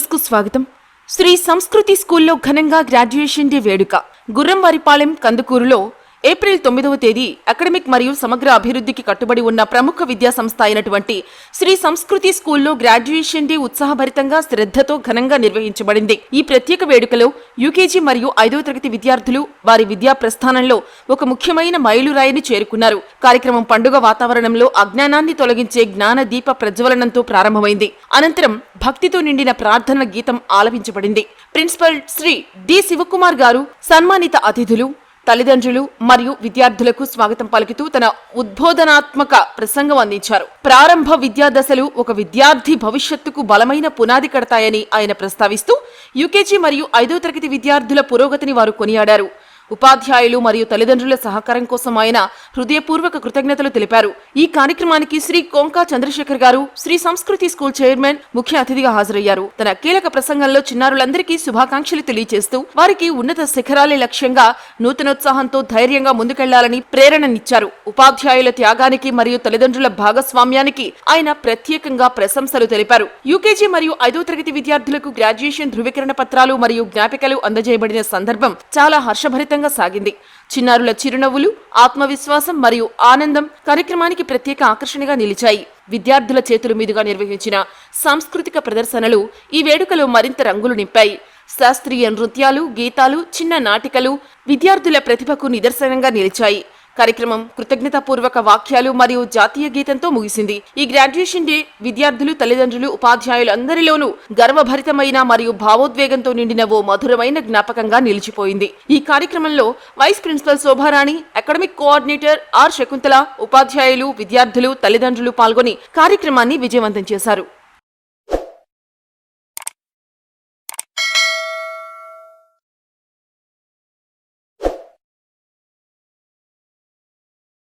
న్యూస్కు కు స్వాగతం. శ్రీ సంస్కృతి స్కూల్లో ఘనంగా గ్రాడ్యుయేషన్ డే వేడుక. గుర్రంవారిపాలెం కందుకూరులో ఏప్రిల్ తొమ్మిదవ తేదీ అకాడమిక్ మరియు సమగ్ర అభివృద్ధికి కట్టుబడి ఉన్న ప్రముఖ విద్యా సంస్థ అయినటువంటి శ్రీ సంస్కృతి స్కూల్లో గ్రాడ్యుయేషన్ డే ఉత్సాహభరితంగా శ్రద్ధతో ఘనంగా నిర్వహించబడింది. ఈ ప్రత్యేక వేడుకలో యూకేజీ మరియు ఐదవ తరగతి విద్యార్థులు వారి విద్యా ప్రస్థానంలో ఒక ముఖ్యమైన మైలురాయిని చేరుకున్నారు. కార్యక్రమం పండుగ వాతావరణంలో అజ్ఞానాన్ని తొలగించే జ్ఞాన దీప ప్రజ్వలనంతో ప్రారంభమైంది. అనంతరం భక్తితో నిండిన ప్రార్థన గీతం ఆలపించబడింది. ప్రిన్సిపల్ శ్రీ డి శివకుమార్ గారు సన్మానిత అతిథులు తల్లిదండ్రులు మరియు విద్యార్థులకు స్వాగతం పలుకుతూ తన ఉద్బోధనాత్మక ప్రసంగం అందించారు. ప్రారంభ విద్యా దశలు ఒక విద్యార్థి భవిష్యత్తుకు బలమైన పునాది కడతాయని ఆయన ప్రస్తావిస్తూ యూకేజీ మరియు ఐదో తరగతి విద్యార్థుల పురోగతిని వారు కొనియాడారు. ఉపాధ్యాయులు మరియు తల్లిదండ్రుల సహకారం కోసం ఆయన హృదయపూర్వక కృతజ్ఞతలు తెలిపారు. ఈ కార్యక్రమానికి శ్రీ కోంకా చంద్రశేఖర్ గారు శ్రీ సంస్కృతి స్కూల్ చైర్మన్ ముఖ్య అతిథిగా హాజరయ్యారు. తన కీలక ప్రసంగంలో చిన్నారులందరికీ శుభాకాంక్షలు తెలియజేస్తూ వారికి ఉన్నత శిఖరాలే లక్ష్యంగా నూతనోత్సాహంతో ధైర్యంగా ముందుకెళ్ళాలని ప్రేరణనిచ్చారు. ఉపాధ్యాయుల త్యాగానికి మరియు తల్లిదండ్రుల భాగస్వామ్యానికి ఆయన ప్రత్యేకంగా ప్రశంసలు తెలిపారు. యూకేజీ మరియు ఐదో తరగతి విద్యార్థులకు గ్రాడ్యుయేషన్ ధృవీకరణ పత్రాలు మరియు జ్ఞాపికలు అందజేయబడిన సందర్భం చాలా హర్షభరితంగా సాగింది. చిన్నారుల చిరునవ్వులు ఆత్మవిశ్వాసం మరియు ఆనందం కార్యక్రమానికి ప్రత్యేక ఆకర్షణగా నిలిచాయి. విద్యార్థుల చేతుల మీదుగా నిర్వహించిన సాంస్కృతిక ప్రదర్శనలు ఈ వేడుకలో మరింత రంగులు నింపాయి. శాస్త్రీయ నృత్యాలు గీతాలు చిన్న నాటికలు విద్యార్థుల ప్రతిభకు నిదర్శనంగా నిలిచాయి. కార్యక్రమం కృతజ్ఞతాపూర్వక వాక్యాలు మరియు జాతీయ గీతంతో ముగిసింది. ఈ గ్రాడ్యుయేషన్ డే విద్యార్థులు తల్లిదండ్రులు ఉపాధ్యాయులు అందరిలోనూ గర్వభరితమైన మరియు భావోద్వేగంతో నిండిన ఓ మధురమైన జ్ఞాపకంగా నిలిచిపోయింది. ఈ కార్యక్రమంలో vice principal Shobharani academic coordinator R Shakuntala ఉపాధ్యాయులు విద్యార్థులు తల్లిదండ్రులు పాల్గొని కార్యక్రమాన్ని విజయవంతం చేశారు.